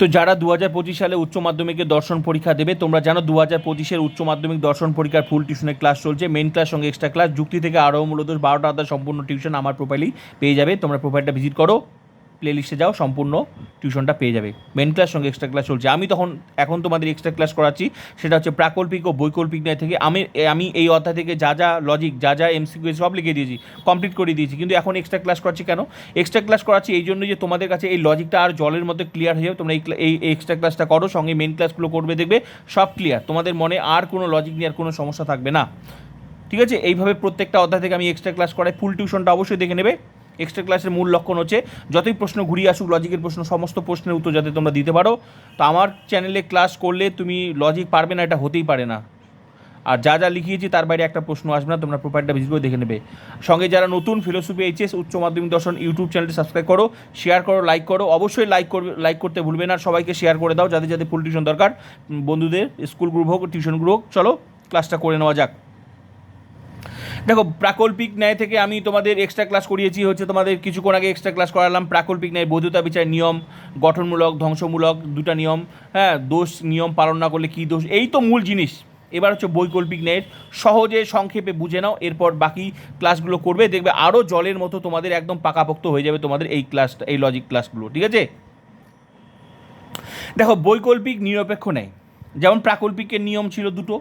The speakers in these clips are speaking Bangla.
তো যারা দু হাজার পঁচিশ সালে উচ্চ মাধ্যমিকের দর্শন পরীক্ষা দেবে, তোমরা জানো দু হাজার পঁচিশের উচ্চ মাধ্যমিক দর্শন পরীক্ষার ফুল টিউশনের ক্লাস চলছে। মেন ক্লাস সঙ্গে এক্সট্রা ক্লাস যুক্তি থেকে আরও মূলত বারোটা আদার সম্পূর্ণ টিউশন আমার প্রোফাইলেই পেয়ে যাবে। তোমরা প্রোফাইলটা ভিজিট করো। প্লে লিস্টে যাও, সম্পূর্ণ টিউশনটা পেয়ে যাবে। মেন ক্লাস সঙ্গে এক্সট্রা ক্লাস চলছে। আমি তখন, এখন তোমাদের এক্সট্রা ক্লাস করাচ্ছি, সেটা হচ্ছে প্রাকল্পিক ও বৈকল্পিক ন্যায় থেকে। আমি আমি এই অধ্যায় থেকে যা যা লজিক যা যা এমসিকিউ সব লিখে দিয়েছি কমপ্লিট করে দিয়েছি। কিন্তু এখন এক্সট্রা ক্লাস করাচ্ছি কেন? এক্সট্রা ক্লাস করাচ্ছি এই জন্য যে তোমাদের কাছে এই লজিকটা আর জলের মধ্যে ক্লিয়ার হয়ে যাবে। তোমরা এই এক্সট্রা ক্লাসটা করো, সঙ্গে মেন ক্লাসগুলো করবে, দেখবে সব ক্লিয়ার তোমাদের মনে আর কোনো লজিক নিয়ে আর কোনো সমস্যা থাকবে না। ঠিক আছে? এইভাবে প্রত্যেকটা অধ্যায় থেকে আমি এক্সট্রা ক্লাস করাই। ফুল টিউশনটা অবশ্যই দেখে নেবে। এক্সট্রা ক্লাসের মূল লক্ষণ হচ্ছে, যতই প্রশ্ন ঘুরিয়ে আসুক লজিকের প্রশ্ন, সমস্ত প্রশ্নের উত্তর যাতে তোমরা দিতে পারো। তো আমার চ্যানেলে ক্লাস করলে তুমি লজিক পারবে না, এটা হতেই পারে না। আর যা যা লিখিয়েছি, তার বাইরে একটা প্রশ্ন আসবে না, তোমরা প্রোফাইলটা ভিজিট করে দেখে নেবে। সঙ্গে যারা নতুন ফিলোসফি এইচএস উচ্চ মাধ্যমিক দর্শন ইউটিউব চ্যানেলটি সাবস্ক্রাইব করো শেয়ার করো লাইক করো, অবশ্যই লাইক করবে লাইক করতে ভুলবে না, সবাইকে শেয়ার করে দাও, যাদের যাদের ফুল দরকার বন্ধুদের স্কুল গ্রুপ হোক টিউশন গ্রুপ হোক, চলো ক্লাসটা করে নেওয়া যাক। দেখো, প্রাকল্পিক ন্যায় থেকে আমি তোমাদের এক্সট্রা ক্লাস করিয়েছি, হচ্ছে তোমাদের কিছুক্ষণ আগে এক্সট্রা ক্লাস করালাম। প্রাকল্পিক ন্যায়, বৈধতা বিচার নিয়ম, গঠনমূলক, ধ্বংসমূলক, দুটা নিয়ম হ্যাঁ দোষ নিয়ম পালন না করলে কী দোষ? এই তো মূল জিনিস। এবার হচ্ছে বৈকল্পিক ন্যায়ের, সহজে সংক্ষেপে বুঝে নাও, এরপর বাকি ক্লাসগুলো করবে, দেখবে আরও জলের মতো তোমাদের একদম পাকাপোক্ত হয়ে যাবে তোমাদের এই ক্লাসটা এই লজিক ক্লাসগুলো ঠিক আছে? দেখো, বৈকল্পিক, নিরপেক্ষ ন্যায়। যেমন প্রাকল্পিকের নিয়ম ছিল দুটো,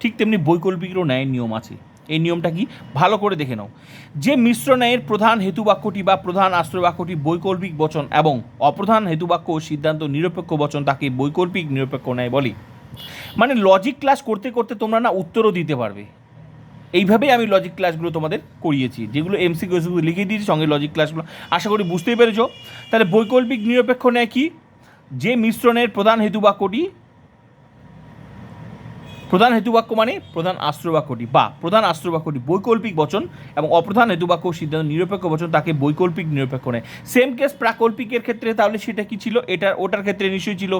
ঠিক তেমনি বৈকল্পিকেরও ন্যায়ের নিয়ম আছে। এই নিয়মটা কি? ভালো করে দেখে নাও। যে মিশ্র ন্যায়ের প্রধান হেতুবাক্যটি বা প্রধান আশ্রয় বাক্যটি বৈকল্পিক বচন এবং অপ্রধান হেতুবাক্য ও সিদ্ধান্ত নিরপেক্ষ বচন, তাকে বৈকল্পিক নিরপেক্ষ ন্যায় বলি। মানে লজিক ক্লাস করতে করতে তোমরা না উত্তরও দিতে পারবে। এইভাবেই আমি লজিক ক্লাসগুলো তোমাদের করিয়েছি, যেগুলো এমসি কোর্সগুলো লিখে দিয়েছি, সঙ্গে লজিক ক্লাসগুলো আশা করি বুঝতেই পেরেছ। তাহলে বৈকল্পিক নিরপেক্ষ ন্যায় কি? যে মিশ্রণের প্রধান হেতুবাক্যটি প্রধান হেতুবাক্য মানে প্রধান আশ্রবাক্যটি বা প্রধান আশ্রবাক্যটি বৈকল্পিক বচন এবং অপ্রধান হেতুবাক্য বাক্য সিদ্ধান্ত নিরপেক্ষ বচন তাকে বৈকল্পিক নিরপেক্ষ নেয়। সেম কেস প্রাকল্পিকের ক্ষেত্রে তাহলে সেটা কি ছিল? এটা ওটার ক্ষেত্রে নিশ্চয়ই ছিল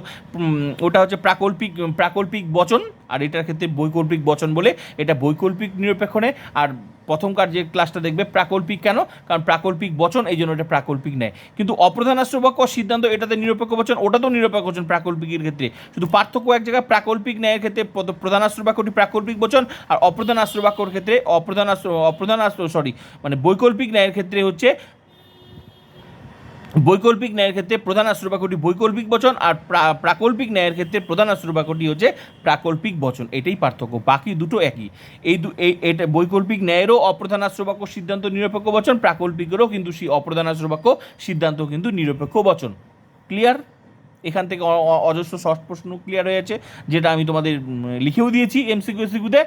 ওটা হচ্ছে প্রাকল্পিক প্রাকল্পিক বচন আর এটার ক্ষেত্রে বৈকল্পিক বচন বলে এটা বৈকল্পিক নিরপেক্ষ নেয়। আর প্রথমকার যে ক্লাসটা দেখবে প্রাকল্পিক কেন? কারণ প্রাকল্পিক বচন, এই জন্য এটা প্রাকল্পিক নেয়। কিন্তু অপ্রধান আশ্রবাক্য সিদ্ধান্ত এটাতে নিরপেক্ষ বচন ওটাতেও নিরপেক্ষ বচন প্রাকল্পিকের ক্ষেত্রে। শুধু পার্থক্য এক জায়গায়, প্রাকল্পিক ন্যায়ের ক্ষেত্রে প্রধানাশ্র বাক্যটি প্রাকল্পিক বচন, আর অপ্রধান আশ্রবাক্যর ক্ষেত্রে অপ্রধান আশ্র অপ্রধান আশ্র সরি মানে বৈকল্পিক ন্যায়ের ক্ষেত্রে হচ্ছে বৈকল্পিক ন্যায়ের ক্ষেত্রে প্রধান আশ্রবাক্যটি বৈকল্পিক বচন আর প্রা- প্রাকল্পিক ন্যায়ের ক্ষেত্রে প্রধান আশ্রবাক্যটি হচ্ছে প্রাকল্পিক বচন। এটাই পার্থক্য, বাকি দুটো একই। এই দু এটা বৈকল্পিক ন্যায়েরও অপ্রধান আশ্রবাক্য সিদ্ধান্ত নিরপেক্ষ বচন, প্রাকল্পিকেরও কিন্তু সেই অপ্রধান আশ্রবাক্য সিদ্ধান্ত কিন্তু নিরপেক্ষ বচন। ক্লিয়ার? এখান থেকে অজস্র শর্ট প্রশ্ন ক্লিয়ার হয়ে যেটা আমি তোমাদের লিখেও দিয়েছি এমসিকিউ এসিকিউতে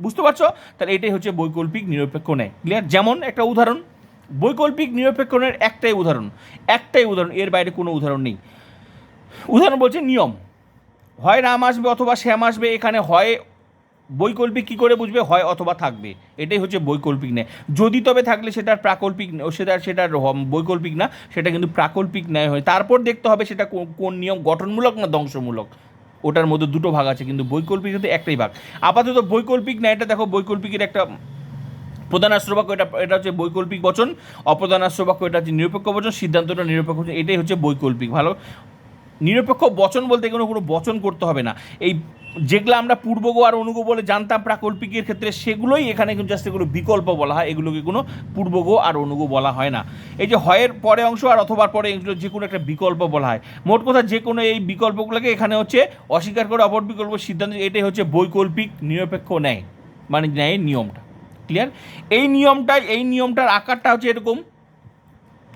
বুঝতে পারছ? তাহলে এটাই হচ্ছে বৈকল্পিক নিরপেক্ষ ন্যায়। ক্লিয়ার? যেমন একটা উদাহরণ বৈকল্পিক নিরপেক্ষণের একটাই উদাহরণ একটাই উদাহরণ, এর বাইরে কোনো উদাহরণ নেই। উদাহরণ বলছে নিয়ম। হয় রাম আসবে অথবা শ্যাম আসবে, এখানে হয় বৈকল্পিক কী করে বুঝবে? হয় অথবা থাকবে। এটাই হচ্ছে বৈকল্পিক ন্যায়। যদি তবে থাকলে সেটার প্রাকল্পিক, সেটা সেটার বৈকল্পিক না, সেটা কিন্তু প্রাকল্পিক ন্যায় হয়। তারপর দেখতে হবে সেটা কোন নিয়ম, গঠনমূলক না ধ্বংসমূলক? ওটার মধ্যে দুটো ভাগ আছে, কিন্তু বৈকল্পিক কিন্তু একটাই ভাগ। আপাতত বৈকল্পিক ন্যায়টা দেখো, বৈকল্পিকের একটা প্রধান আশ্রবাক্য এটা এটা হচ্ছে বৈকল্পিক বচন, অপ্রধান আশ্রবাক্য এটা হচ্ছে নিরপেক্ষ বচন, সিদ্ধান্তটা নিরপেক্ষ বচন, এটাই হচ্ছে বৈকল্পিক, ভালো? নিরপেক্ষ বচন বলতে কোনো কোনো বচন করতে হবে না। এই যেগুলো আমরা পূর্বগো আর অনুগো বলে জানতাম প্রাকল্পিকের ক্ষেত্রে, সেগুলোই এখানে কিন্তু জাস্ট এগুলো বিকল্প বলা হয়, এগুলোকে কোনো পূর্বগো আর অনুগো বলা হয় না। এই যে হয়ের পরে অংশ আর অথবা পরে এগুলো যে কোনো একটা বিকল্প বলা হয়। মোট কথা যে কোনো এই বিকল্পগুলোকে এখানে হচ্ছে অস্বীকার করে, অপর বিকল্প সিদ্ধান্ত, এটাই হচ্ছে বৈকল্পিক নিরপেক্ষ ন্যায় মানে ন্যায়ের নিয়মটা। ক্লিয়ার এই নিয়মটা এই নিয়মটার আকারটা হচ্ছে এরকম।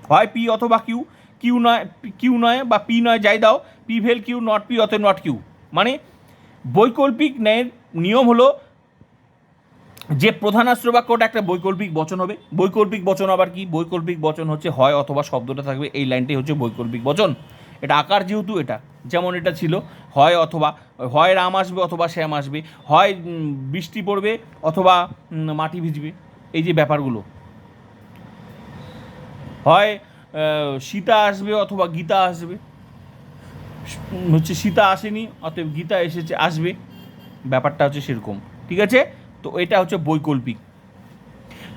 হয় পি অথবা কিউ কিউ নয় কিউ নয় বা পি নয়, যাই দাও। P well Q not P অথবা নট কিউ মানে বৈকল্পিক ন্যায়ের নিয়ম হলো যে প্রধান আশ্রবাক্যটা একটা বৈকল্পিক বচন হবে। বৈকল্পিক বচন আবার কি? বৈকল্পিক বচন হচ্ছে হয় অথবা শব্দটা থাকবে। এই লাইনটাই হচ্ছে বৈকল্পিক বচন। এটা আকার যেহেতু এটা, যেমন এটা ছিল, হয় অথবা হয় রাম আসবে অথবা শ্যাম আসবে, হয় বৃষ্টি পড়বে অথবা মাটি ভিজবে, এই যে ব্যাপারগুলো। হয় সীতা আসবে অথবা গীতা আসবে। হচ্ছে সীতা আসেনি, অতএব গীতা এসেছে, আসবে। ব্যাপারটা হচ্ছে সেরকম, ঠিক আছে? তো এটা হচ্ছে বৈকল্পিক।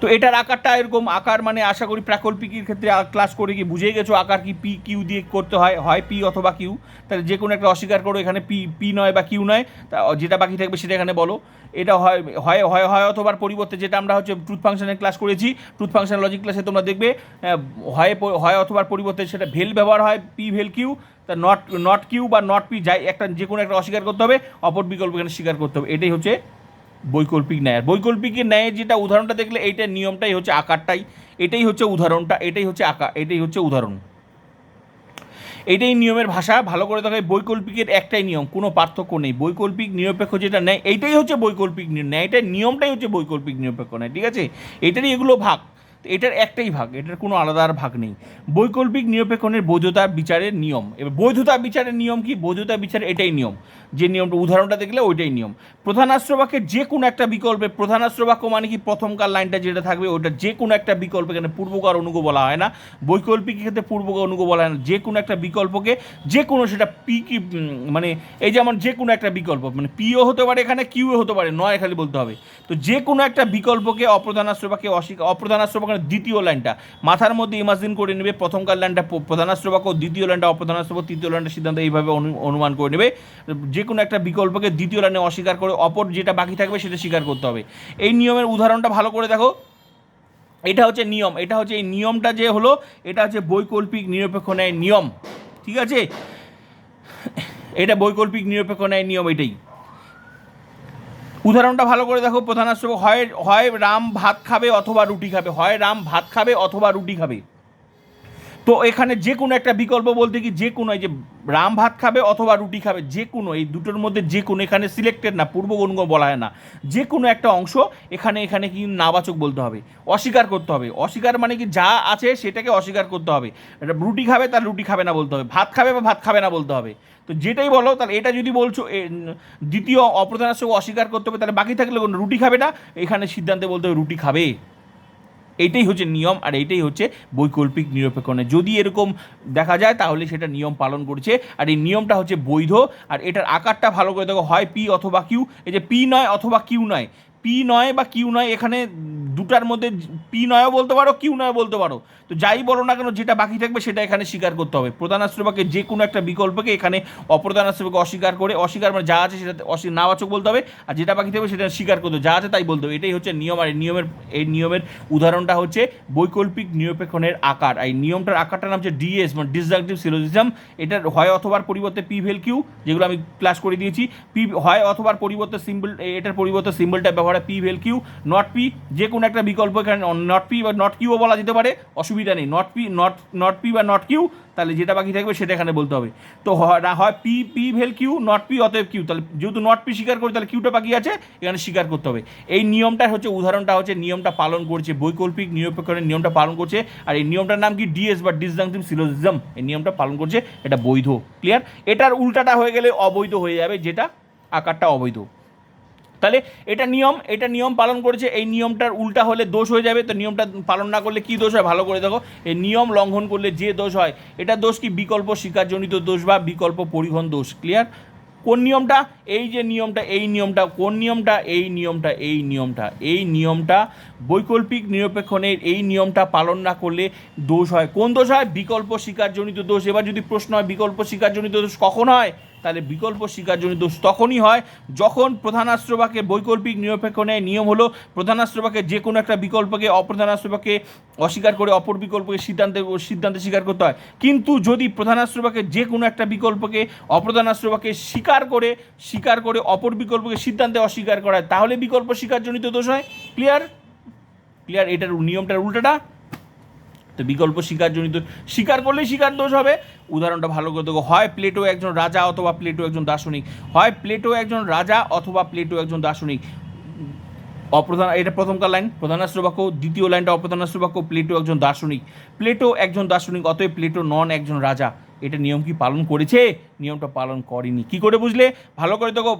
তো এটার আকারটা এরকম, আকার মানে আশা করি প্রাকল্পিকের ক্ষেত্রে ক্লাস করে কি বুঝেই গেছো আকার কি পি কিউ দিয়ে করতে হয় হয় পি অথবা কিউ তাহলে যে কোনো একটা অস্বীকার করো, এখানে পি পি নয় বা কিউ নয়, তা যেটা বাকি থাকবে সেটা এখানে বলো। এটা হয় হয় হয় হয় অথবার পরিবর্তে যেটা আমরা হচ্ছে ট্রুথ ফাংশনের ক্লাস করেছি ট্রুথ ফাংশন লজিক ক্লাসে তোমরা দেখবে হয় হয় অথবার পরিবর্তে সেটা ভেল ব্যবহার হয় পি ভেল কিউ তা নট নট কিউ বা নট পি যাই, একটা যে কোনো একটা অস্বীকার করতে হবে, অপর বিকল্প এখানে স্বীকার করতে হবে। এটাই হচ্ছে বৈকল্পিক ন্যায়। বৈকল্পিকের ন্যায়ের যেটা উদাহরণটা দেখলে এইটার নিয়মটাই হচ্ছে আকারটাই, এটাই হচ্ছে উদাহরণটা, এটাই হচ্ছে আকার, এটাই হচ্ছে উদাহরণ। এটাই নিয়মের ভাষা, ভালো করে দেখায়, বৈকল্পিকের একটাই নিয়ম, কোনো পার্থক্য নেই। বৈকল্পিক নিরপেক্ষ যেটা নেয় এইটাই হচ্ছে বৈকল্পিক নিয়ম। নেয় এটাই নিয়মটাই হচ্ছে বৈকল্পিক নিরপেক্ষ নেয় ঠিক আছে? এটারই এগুলো ভাগ। তো এটার একটাই ভাগ, এটার কোনো আলাদা আর ভাগ নেই। বৈকল্পিক নিরপেক্ষণের বৈধতা বিচারের নিয়ম। এবার বৈধতা বিচারের নিয়ম কি? বৈধতা বিচারের এটাই নিয়ম। যে নিয়মটা, উদাহরণটা দেখলে ওইটাই নিয়ম। প্রধান আশ্রবাক্যের যে কোনো একটা বিকল্পে প্রধান আশ্রবাক্য মানে কি? প্রথমকার লাইনটা যেটা থাকবে, ওটা যে কোনো একটা বিকল্প, এখানে পূর্বকার অনুগ বলা হয় না। বৈকল্পিক ক্ষেত্রে পূর্বকার অনুগ বলা হয় না। যে কোনো একটা বিকল্পকে যে কোনো সেটা পি কি মানে এই যেমন যে কোনো একটা বিকল্প মানে পিও হতে পারে এখানে কিউও হতে পারে, নয় খালি বলতে হবে। তো যে কোনো একটা বিকল্পকে অপ্রধান আশ্রবাক্যে অস্বীকার অপ্রধান আশ্রবাক্য দ্বিতীয় লাইনটা। মাথার মধ্যে ইমাজিন করে নেবে, প্রথমকার লাইনটা প- প্রধান আশ্রবাক্য দ্বিতীয় লাইনটা অপ্রধান আশ্রবাক্য তৃতীয় লাইনটা সিদ্ধান্ত এইভাবে অনুমান করে নেবে। যে কোনো একটা বিকল্পকে দ্বিতীয় লাইনে অস্বীকার করে অপর যেটা বাকি থাকবে সেটা স্বীকার করতে হবে। এই নিয়মের উদাহরণটা ভালো করে দেখো। এটা হচ্ছে নিয়ম, এটা হচ্ছে এই নিয়মটা যে হলো, এটা হচ্ছে বৈকল্পিক নিরপেক্ষ ন্যায় নিয়ম। ঠিক আছে? এটা বৈকল্পিক নিরপেক্ষ ন্যায় নিয়ম এটাই। উদাহরণটা ভালো করে দেখো, প্রধান আশ্রয়, হয় হয় রাম ভাত খাবে অথবা রুটি খাবে, হয় রাম ভাত খাবে অথবা রুটি খাবে। তো এখানে যে কোনো একটা বিকল্প বলতে কি যে কোনো এই যে রাম ভাত খাবে অথবা রুটি খাবে, যে কোনো, এই দুটোর মধ্যে যে কোনো, এখানে সিলেক্টেড না পূর্বগণগ বলা হয় না। যে কোনো একটা অংশ এখানে এখানে কি নাবাচক বলতে হবে, অস্বীকার করতে হবে। অস্বীকার মানে কি যা আছে সেটাকে অস্বীকার করতে হবে। রুটি খাবে তার রুটি খাবে না বলতে হবে, ভাত খাবে বা ভাত খাবে না বলতে হবে। তো যেটাই বলো, তাহলে এটা যদি বলছো দ্বিতীয় অপ্রধানের সঙ্গে অস্বীকার করতে হবে, তাহলে বাকি থাকলে কোনো রুটি খাবে না, এখানে সিদ্ধান্তে বলতে হবে রুটি খাবে। এইটাই হচ্ছে নিয়ম আর এটাই হচ্ছে বৈকল্পিক নিরপেক্ষণে। যদি এরকম দেখা যায়, তাহলে সেটা নিয়ম পালন করছে। আর এই নিয়মটা হচ্ছে বৈধ। আর এটার আকারটা ভালো করে দেখো, হয় পি অথবা কিউ এই যে পি নয় অথবা কিউ নয়। পি নয় বা কিউ নয় এখানে দুটার মধ্যে পি নয়ও বলতে পারো, কিউ নয় বলতে পারো। তো যাই বলো না কেন, যেটা বাকি থাকবে সেটা এখানে স্বীকার করতে হবে। প্রধান আশ্রবাকে যে কোনো একটা বিকল্পকে এখানে অপ্রধান আশ্রবাকে অস্বীকার করে, অস্বীকার মানে যা আছে সেটা নাবাচক বলতে হবে, আর যেটা বাকি থাকবে সেটা স্বীকার করতে যা আছে তাই বলতে হবে। এটাই হচ্ছে নিয়ম, আর এই নিয়মের এই নিয়মের উদাহরণটা হচ্ছে বৈকল্পিক নিরপেক্ষণের আকার। এই নিয়মটার আকারটার নাম হচ্ছে ডিএস মানে ডিসট্রাকটিভ সিলোজিজম এটার হয় অথবার পরিবর্তে পি ভেল কিউ, যেগুলো আমি ক্লাস করে দিয়েছি। পি হয় অথবার পরিবর্তে সিম্বল এটার পরিবর্তে সিম্বলটা ব্যবহার P vel Q, not P. যে কোনো একটা বিকল্প এখানে নট পি বা নট কিউও বলা যেতে পারে, অসুবিধা নেই। Not P not not P বা নট কিউ তাহলে যেটা বাকি থাকবে সেটা এখানে বলতে হবে। তো হয় না, হয় P P well Q not P অতএব কিউ তাহলে যেহেতু নট পি স্বীকার করি, তাহলে কিউটা বাকি আছে, এখানে স্বীকার করতে হবে। এই নিয়মটা হচ্ছে, উদাহরণটা হচ্ছে, নিয়মটা পালন করছে বৈকল্পিক নিরপেক্ষণের নিয়মটা পালন করছে, আর এই নিয়মটার নাম কি? ডিএস বা ডিসজাংটিভ সিলোজিজম এই নিয়মটা পালন করছে, এটা বৈধ। ক্লিয়ার এটার উল্টাটা হয়ে গেলে অবৈধ হয়ে যাবে, যেটা আকারটা অবৈধ। তাহলে এটা নিয়ম এটা নিয়ম পালন করেছে, এই নিয়মটার উল্টা হলে দোষ হয়ে যাবে। তো নিয়মটা পালন না করলে কি দোষ হয়? ভালো করে দেখো। এই নিয়ম লঙ্ঘন করলে যে দোষ হয়, এটা দোষ কি? বিকল্প শিকারজনিত দোষ বা বিকল্প পরিবহন দোষ। ক্লিয়ার কোন নিয়মটা? এই যে নিয়মটা, এই নিয়মটা। কোন নিয়মটা? এই নিয়মটা এই নিয়মটা। এই নিয়মটা বৈকল্পিক নিরপেক্ষণের এই নিয়মটা পালন না করলে দোষ হয়। কোন দোষ হয়? বিকল্প শিকারজনিত দোষ। এবার যদি প্রশ্ন হয়, বিকল্প শিকারজনিত দোষ কখন হয়? তাহলে বিকল্প শিকারজনিত দোষ তখনই হয় যখন প্রধানাস্ত্রবাকে বৈকল্পিক নিরপেক্ষণের নিয়ম হলো প্রধানাস্ত্রবাকে যে কোনো একটা বিকল্পকে অপ্রধানাস্ত্রবাকে অস্বীকার করে অপর বিকল্পকে সিদ্ধান্তে সিদ্ধান্তে স্বীকার করতে হয়। কিন্তু যদি প্রধানাস্ত্রবাকে যে কোনো একটা বিকল্পকে অপ্রধানাস্ত্রবাকে স্বীকার করে স্বীকার করে অপর বিকল্পকে সিদ্ধান্তে অস্বীকার করা হয় তাহলে বিকল্প শিকারজনিত দোষ হয়। ক্লিয়ার? ক্লিয়ার, এটার নিয়মটার উল্টাটা। তো বিকল্প শিকারজনিত স্বীকার করলেই শিকার দোষ হবে। উদাহরণটা ভালো করে দেখো, হয় প্লেটো একজন রাজা অথবা প্লেটো একজন দার্শনিক, হয় প্লেটো একজন রাজা অথবা প্লেটো একজন দার্শনিক। অপ্রধান, এটা প্রথমকার লাইন প্রধানাস্ত্র বাক্য দ্বিতীয় লাইনটা অপ্রধানাস্ত্র বাক্য প্লেটো একজন দার্শনিক। প্লেটো একজন দার্শনিক, অতএব প্লেটো নন একজন রাজা। এটা নিয়ম কি পালন করেছে? নিয়মটা পালন করেনি। কি করে বুঝলে? ভালো করে দেখো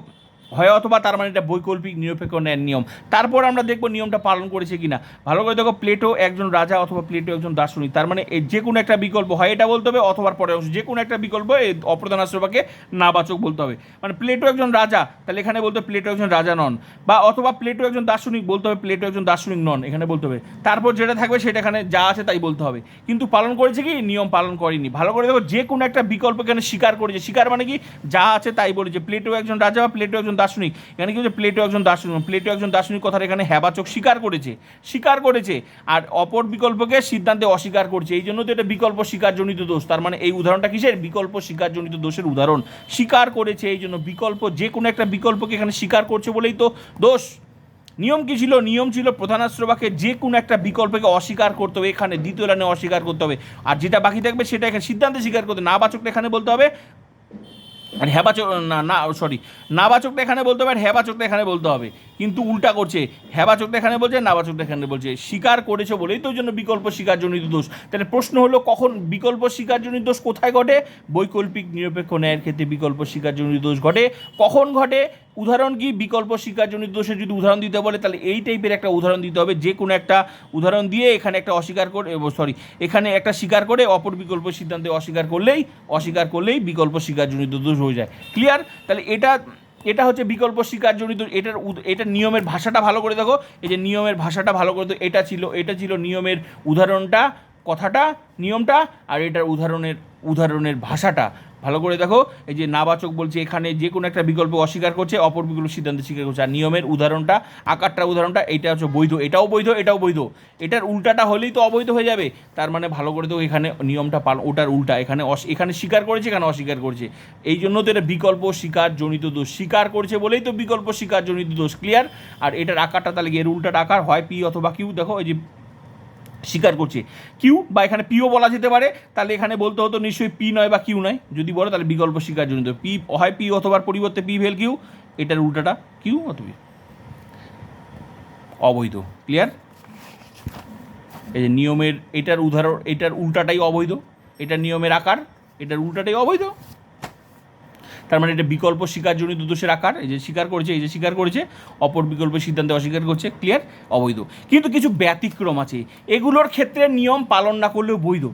হয় অথবা তার মানে এটা বৈকল্পিক, নিরপেক্ষ ন্যায়ের নিয়ম। তারপর আমরা দেখব নিয়মটা পালন করেছে কিনা। ভালো করে দেখো প্লেটো একজন রাজা অথবা প্লেটো একজন দার্শনিক, তার মানে যে কোনো একটা বিকল্প, হয় এটা বলতে হবে অথবা পরে অংশ যে কোনো একটা বিকল্প এই অপ্রধান আশ্রবাকে নাবাচক বলতে হবে। মানে প্লেটো একজন রাজা, তাহলে এখানে বলতে প্লেটো একজন রাজা নন, বা অথবা প্লেটো একজন দার্শনিক বলতে হবে প্লেটো একজন দার্শনিক নন, এখানে বলতে হবে। তারপর যেটা থাকবে সেটা এখানে যা আছে তাই বলতে হবে। কিন্তু পালন করেছে কি? নিয়ম পালন করেনি। ভালো করে দেখো যে কোনো একটা বিকল্প এখানে স্বীকার করেছে। স্বীকার মানে কি? যা আছে তাই বলেছে। প্লেটো একজন রাজা বা প্লেটো একজন দার্শনিক, এখানে কি হচ্ছে প্লেটো একজন দার্শনিক প্লেটো একজন দার্শনিক কথাটা এখানে হেবাচক স্বীকার করেছে স্বীকার করেছে, আর অপর বিকল্পকে সিদ্ধান্তে অস্বীকার করছে। এই জন্য তো এটা বিকল্প স্বীকারজনিত দোষ, তার মানে এই উদাহরণটা কিসের? বিকল্প স্বীকারজনিত দোষের উদাহরণ। স্বীকার করেছে, এই জন্য বিকল্প, যে কোনো একটা বিকল্পকে এখানে স্বীকার করছে বলেই তো দোষ। নিয়ম কি ছিল? নিয়ম ছিল প্রধানাশ্রবাকে যে কোনো একটা বিকল্পকে অস্বীকার করতে হবে, এখানে দ্বিতীয় লাইনে অস্বীকার করতে হবে। আর যেটা বাকি থাকবে সেটা এখানে সিদ্ধান্তে স্বীকার করতে না বাচকটা এখানে বলতে হবে আর হ্যাবাচক না না সরি নাবাচকটা এখানে বলতে হবে আর হ্যাবাচকটা এখানে বলতে হবে। কিন্তু উল্টা করছে হ্যাবাচকটা এখানে বলছে নাবাচকটা এখানে বলছে। স্বীকার করেছে বলেই তো জন্য বিকল্প স্বীকারজনিত দোষ। তাহলে প্রশ্ন হলো কখন বিকল্প স্বীকারজনিত দোষ কোথায় ঘটে? বৈকল্পিক নিরপেক্ষ ন্যায়ের ক্ষেত্রে বিকল্প স্বীকারজনিত দোষ ঘটে। কখন ঘটে? উদাহরণ কি? বিকল্প স্বীকারজনিত দোষের যদি উদাহরণ দিতে বলে, তাহলে এই টাইপের একটা উদাহরণ দিতে হবে। যে কোনো একটা উদাহরণ দিয়ে এখানে একটা অস্বীকার করে সরি এখানে একটা স্বীকার করে অপর বিকল্প সিদ্ধান্তে অস্বীকার করলেই অস্বীকার করলেই বিকল্প স্বীকারজনিত দোষ হয়ে যায়। ক্লিয়ার তাহলে এটা এটা হচ্ছে বিকল্প স্বীকারজনিত এটার এটার নিয়মের ভাষাটা ভালো করে দেখো। এই যে নিয়মের ভাষাটা ভালো করে দেখো, এটা ছিল এটা ছিল নিয়মের উদাহরণটা, কথাটা, নিয়মটা, আর এটার উদাহরণের উদাহরণের ভাষাটা। ভালো করে দেখো, এই যে নাবাচক বলছে, এখানে যে কোনো একটা বিকল্প অস্বীকার করছে, অপর বিকল্প সিদ্ধান্ত স্বীকার করছে। আর নিয়মের উদাহরণটা, আকারটা উদাহরণটা, এটা হচ্ছে বৈধ, এটাও বৈধ এটাও বৈধ। এটার উল্টাটা হলেই তো অবৈধ হয়ে যাবে। তার মানে ভালো করে দেখো এখানে নিয়মটা পাল, ওটার উল্টা, এখানে এখানে স্বীকার করেছে, এখানে অস্বীকার করছে। এই জন্য তো এটা বিকল্প স্বীকার জনিত দোষ। স্বীকার করছে বলেই তো বিকল্প স্বীকার জনিত দোষ ক্লিয়ার আর এটার আকারটা তাহলে এর উল্টাটা আকার হয় পি অথবা কিউ দেখো, এই যে স্বীকার করছে। কিউ বা এখানে পিও বলা যেতে পারে। তাহলে এখানে বলতে হতো নিশ্চয়ই পি নয় বা কিউ নয়। যদি বলো তাহলে বিকল্প স্বীকার জনিত পি হয় পি অথবা পরিবর্তে পি ভেল কিউ এটার উল্টাটা কিউ অথবা অবৈধ। ক্লিয়ার এই যে নিয়মের, এটার উদাহরণ, এটার উল্টাটাই অবৈধ। এটার নিয়মের আকার, এটার উল্টাটাই অবৈধ। তার মানে এটা বিকল্প শিকারজনিত দোষের আকার, এই যে স্বীকার করেছে, এই যে স্বীকার করেছে, অপর বিকল্প সিদ্ধান্তে অস্বীকার করছে ক্লিয়ার অবৈধ। কিন্তু কিছু ব্যতিক্রম আছে। এগুলোর ক্ষেত্রে নিয়ম পালন না করলেও বৈধ।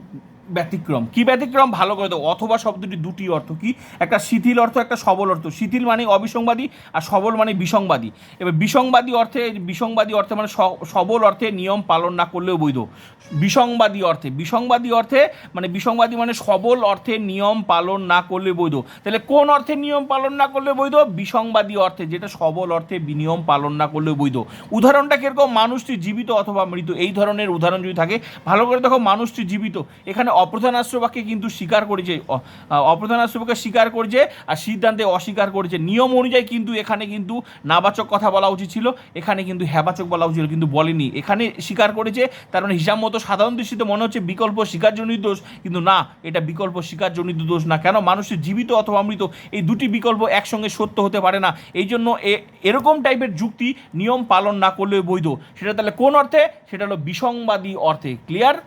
ব্যতিক্রম। কি ব্যতিক্রম? ভালো করে দাও অথবা শব্দটি দুটি অর্থ কি? একটা শিথিল অর্থ, একটা সবল অর্থ। শিথিল মানে অবিসংবাদী আর সবল মানে বিসংবাদী। এবার বিসংবাদী অর্থে বিসংবাদী অর্থে মানে সবল অর্থে নিয়ম পালন না করলেও বৈধ। বিসংবাদী অর্থে। বিসংবাদী অর্থে মানে বিসংবাদী মানে সবল অর্থে নিয়ম পালন না করলে বৈধ। তাহলে কোন অর্থে নিয়ম পালন না করলে বৈধ? বিসংবাদী অর্থে, যেটা সবল অর্থে নিয়ম পালন না করলে বৈধ। উদাহরণটা কীরকম? মানুষটি জীবিত অথবা মৃত। এই ধরনের উদাহরণ যদি থাকে, ভালো করে দেখো, মানুষটি জীবিত। এখানে অপ্রধান আশ্রবাকে কিন্তু স্বীকার করেছে অপ্রধান আশ্রবাকে স্বীকার করেছে আর সিদ্ধান্তে অস্বীকার করেছে। নিয়ম অনুযায়ী কিন্তু এখানে কিন্তু নাবাচক কথা বলা উচিত ছিল, এখানে কিন্তু হ্যাবাচক বলা উচিত কিন্তু বলেনি। এখানে স্বীকার করেছে, তার মানে হিসাব মতো সাধারণ দৃষ্টিতে মনে হচ্ছে বিকল্প স্বীকারজনিত দোষ, কিন্তু না, এটা বিকল্প স্বীকারজনিত দোষ না। কেন? মানুষের জীবিত অথবা অমৃত, এই দুটি বিকল্প একসঙ্গে সত্য হতে পারে না। এই জন্য এরকম টাইপের যুক্তি নিয়ম পালন না করলেও বৈধ। সেটা তাহলে কোন অর্থে? সেটা হলো বিসংবাদী অর্থে। ক্লিয়ার?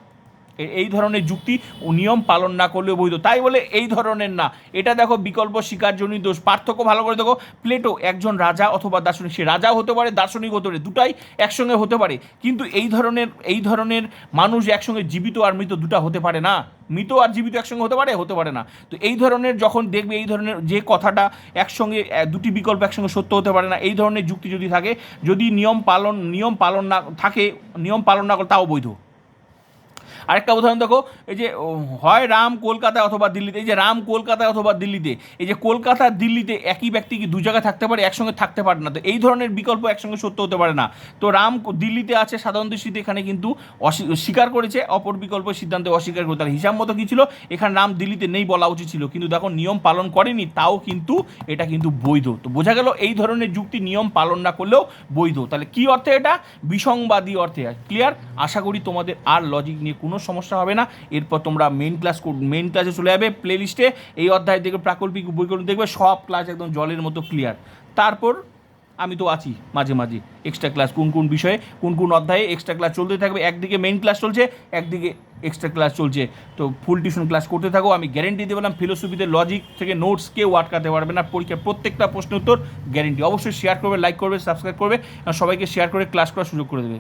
এই ধরনের যুক্তি ও নিয়ম পালন না করলেও বৈধ। তাই বলে এই ধরনের না। এটা দেখো বিকল্প স্বীকারজনিত দোষ। পার্থক্য ভালো করে দেখো। প্লেটো একজন রাজা অথবা দার্শনিক। সে রাজাও হতে পারে, দার্শনিক হতে পারে। দুটাই একসঙ্গে হতে পারে। কিন্তু এই ধরনের এই ধরনের মানুষ একসঙ্গে জীবিত আর মৃত দুটা হতে পারে না। মৃত আর জীবিত একসঙ্গে হতে পারে হতে পারে না। তো এই ধরনের যখন দেখবে, এই ধরনের যে কথাটা একসঙ্গে দুটি বিকল্প একসঙ্গে সত্য হতে পারে না, এই ধরনের যুক্তি যদি থাকে, যদি নিয়ম পালন নিয়ম পালন না থাকে, নিয়ম পালন না করে তাও বৈধ। আরেকটা উদাহরণ দেখো, এই যে হয় রাম কলকাতায় অথবা দিল্লিতে, এই যে রাম কলকাতায় অথবা দিল্লিতে, এই যে কলকাতা, দিল্লিতে একই ব্যক্তি কি দু জায়গায় থাকতে পারে, একসঙ্গে থাকতে পারে না? তো এই ধরনের বিকল্প একসঙ্গে সত্য হতে পারে না। তো রাম দিল্লিতে আছে, সাধারণ দৃষ্টিতে এখানে কিন্তু স্বীকার করেছে, অপর বিকল্প সিদ্ধান্তে অস্বীকার করে, তার হিসাব মতো কী ছিল? এখানে রাম দিল্লিতে নেই বলা উচিত ছিল, কিন্তু দেখো নিয়ম পালন করেনি, তাও কিন্তু এটা কিন্তু বৈধ। তো বোঝা গেল এই ধরনের যুক্তি নিয়ম পালন না করলেও বৈধ। তাহলে কি অর্থে এটা? বিসংবাদী অর্থে। ক্লিয়ার আশা করি তোমাদের আর লজিক নিয়ে কোনো সমস্যা হবে না। এরপর তোমরা মেন ক্লাস মেন ক্লাসে চলে যাবে প্লে লিস্টে এই অধ্যায় দেখবে প্রাকল্পিক বইগুলো দেখবে, সব ক্লাস একদম জলের মতো ক্লিয়ার তারপর আমি তো আছি মাঝে মাঝে এক্সট্রা ক্লাস কোন কোন বিষয়ে, কোন কোন অধ্যায়ে এক্সট্রা ক্লাস চলতে থাকবে। একদিকে মেইন ক্লাস চলছে, একদিকে এক্সট্রা ক্লাস চলছে। তো ফুল টিউশন ক্লাস করতে থাকো, আমি গ্যারেন্টি দিয়ে বললাম ফিলোসফিতে লজিক থেকে নোটস কেউ আটকাতে পারবে না। পরীক্ষার প্রত্যেকটা প্রশ্ন উত্তর গ্যারেন্টি অবশ্যই শেয়ার করবে লাইক করবে সাবস্ক্রাইব করবে সবাইকে শেয়ার করে ক্লাস করার সুযোগ করে দেবে।